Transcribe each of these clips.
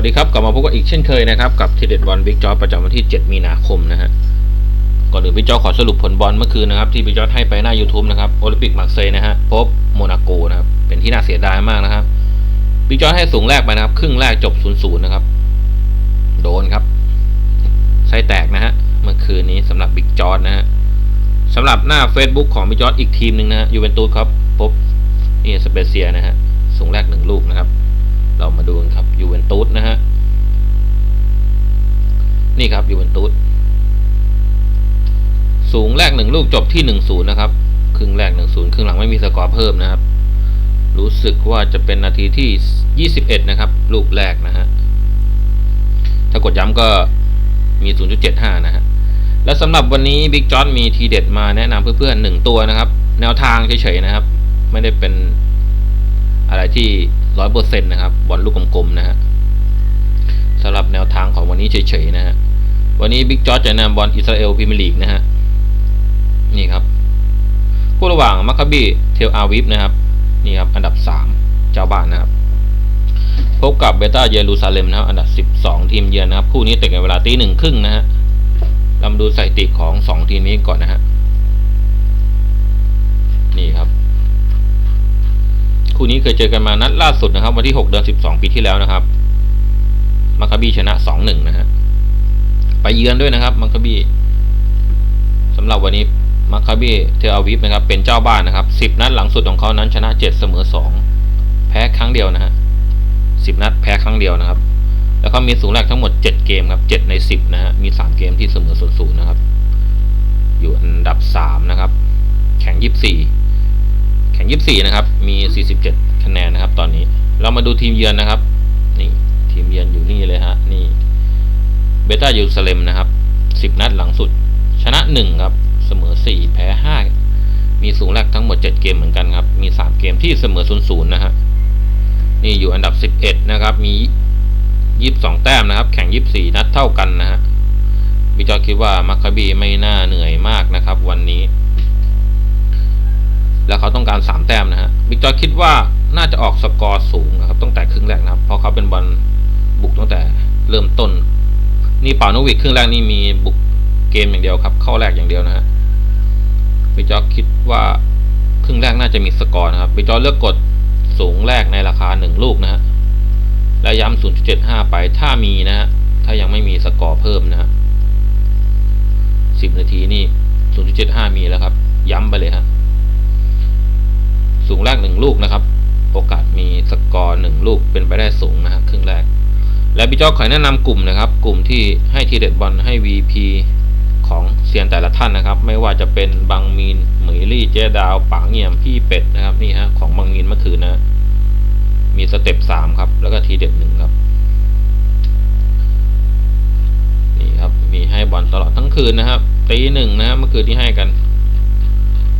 วัสดีครับ กลับมาพบกันอีกเช่นเคยนะครับ กับทีเด็ดบอลบิ๊กจอประจำวันที่ 7 มีนาคมนะฮะก่อนอื่นบิ๊กจอขอสรุปผลบอลเมื่อคืนนะครับ ที่บิ๊กจอให้ไปหน้า YouTube นะครับโอลิมปิกมาร์เซย์นะฮะพบโมนาโกนะครับเป็นที่น่าเสียดายมากนะครับบิ๊กจอให้สูงแรกไปนะครับ ครึ่งแรกจบ0-0นะครับ โดนครับไส้แตกนะฮะเมื่อคืนนี้สำหรับบิ๊กจอนะฮะสำหรับหน้า Facebook ของบิ๊กจออีกทีมหนึ่งนะฮะยูเวนตุสครับพบเอสเปเซียนะฮะสูงแรกหนึ่งลูกนะครับ เรามาดูกันครับยูเวนตุสนะฮะ นี่ครับยูเวนตุส สูงแรกหนึ่งลูกจบที่หนึ่งศูนย์นะครับ ครึ่งแรกหนึ่งศูนย์ครึ่งหลังไม่มีสกอร์เพิ่มนะครับ รู้สึกว่าจะเป็นนาทีที่ยี่สิบเอ็ดนะครับ ลูกแรกนะฮะ ถ้ากดย้ำก็มีศูนย์จุดเจ็ดห้านะฮะ แล้วสำหรับวันนี้บิ๊กจอ h มีทีเด็ดมาแนะนำเพื่อนๆหนึ่งตัวนะครับ แนวทางเฉยๆนะครับ ไม่ได้เป็นอะไรที่ร้อยเปอร์เซ็นต์นะครับบอลลูกกลมๆนะฮะสำหรับแนวทางของวันนี้เฉยๆนะฮะวันนี้บิ๊กจอ h จะนำบอลอิสราเอลพรีเมียร์ลีกนะฮะ นี่ครับคู่ระหว่างมัคคาบีเทลอาวิฟนะครับนี่ครับอันดับสามเจ้าบ้านนะครับ พบกับเบต้าเยรูซาเล็มนะครับอันดับสิบสองทีมเยือนนะครับ คู่นี้เตะกันเวลาตีหนึ่งครึ่งนะฮะเรามาดูสถิติของสองทีมนี้ก่อนนะฮะนี่ครับ คู่นี้เคยเจอกันมานัดล่าสุดนะครับ วันที่ 6 เดือน 12 ปีที่แล้วนะครับมัคคาบีชนะ 2-1 นะฮะไปเยือนด้วยนะครับ มัคคาบีสำหรับวันนี้ มัคคาบีเทลอาวิฟนะครับเป็นเจ้าบ้านนะครับ 10 นัดหลังสุดของเขานั้นชนะ 7 เสมอ 2 แพ้ครั้งเดียวนะฮะ10 นัดแพ้ครั้งเดียวนะครับ แล้วก็มีสูงแรกทั้งหมด 7 เกมครับ 7 ใน 10 นะฮะมี 3 เกมที่เสมอ0 0นะครับ อยู่อันดับ 3 นะครับ แข่ง 24 แข่ง 24 นะครับ มี 47 คะแนนนะครับ ตอนนี้เรามาดูทีมเยือนนะครับนี่ทีมเยือนอยู่นี่เลยฮะนี่เบต้าเยรูซาเล็มนะครับ 10 นัดหลังสุด ชนะ 1 ครับ เสมอ 4 แพ้ 5 มีสูงแรกทั้งหมด 7 เกมเหมือนกันครับ มี 3 เกมที่เสมอ 0 0 นะฮะ นี่อยู่อันดับ 11 นะครับ มี 22 แต้มนะครับ แข่ง 24 นัดเท่ากันนะฮะบิจอคิดว่ามัคคาบีไม่น่าเหนื่อยมากนะครับ วันนี้ แล้วเขาต้องการ 3 แต้มนะฮะบิจอคิดว่าน่าจะออกสกอร์สูงนะครับตั้งแต่ครึ่งแรกนะครับ เพราะเขาเป็นบอลบุกตั้งแต่เริ่มต้น นี่เป่าโนวิกครึ่งแรกนี่มีบุกเกมอย่างเดียวครับ เข้าแรกอย่างเดียวนะฮะ บิจอคิดว่าครึ่งแรกน่าจะมีสกอร์นะครับบิจอเลือกกดสูงแรกในราคา 1 ลูกนะฮะและย้ำ0.75 ไปถ้ามีนะฮะถ้ายังไม่มีสกอร์เพิ่มนะฮะ10 นาทีนี่ 0.75 มีแล้วครับ ย้ำไปเลยฮะสูงแรกหนึ่งลูกนะครับ โอกาสมีสกอร์หนึ่งลูกเป็นไปได้สูงนะฮะครึ่งแรก และพี่จอขอแนะนำกลุ่มนะครับ กลุ่มที่ให้ทีเด็ดบอลให้ VP เซียนแต่ละท่านนะครับ ไม่ว่าจะเป็นบางมีนเหมยลี่เจดาวป๋าเงียมพี่เป็ดนะครับนี่ฮะของบางมีนเมื่อคืนนะมีสเต็ปสามครับ แล้วก็ทีเด็ดหนึ่งครับนี่ครับมีให้บอลตลอดทั้งคืนนะครับตีหนึ่งนะครับเมื่อคืนที่ให้กัน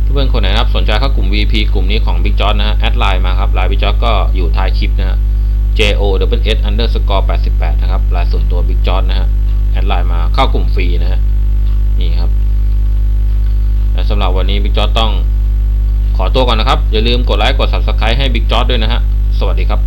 เพื่อนคนไหนครับสนใจเข้ากลุ่ม VP กลุ่มนี้ของ Big j o นะฮะแอดไลน์มาครับไลน์ Big j o ก็อยู่ท้ายคลิปนะฮะ J O W S underscore 88 นะครับไลน์ส่วนตัว Big j o นะฮะแอดไลน์มาเข้ากลุ่มฟรีนะฮะ นี่ครับ และสำหรับวันนี้ Big j o ต้องขอตัวก่อนนะครับ อย่าลืมกดไลค์กด Subscribe ให้ Big j o ด้วยนะฮะ สวัสดีครับ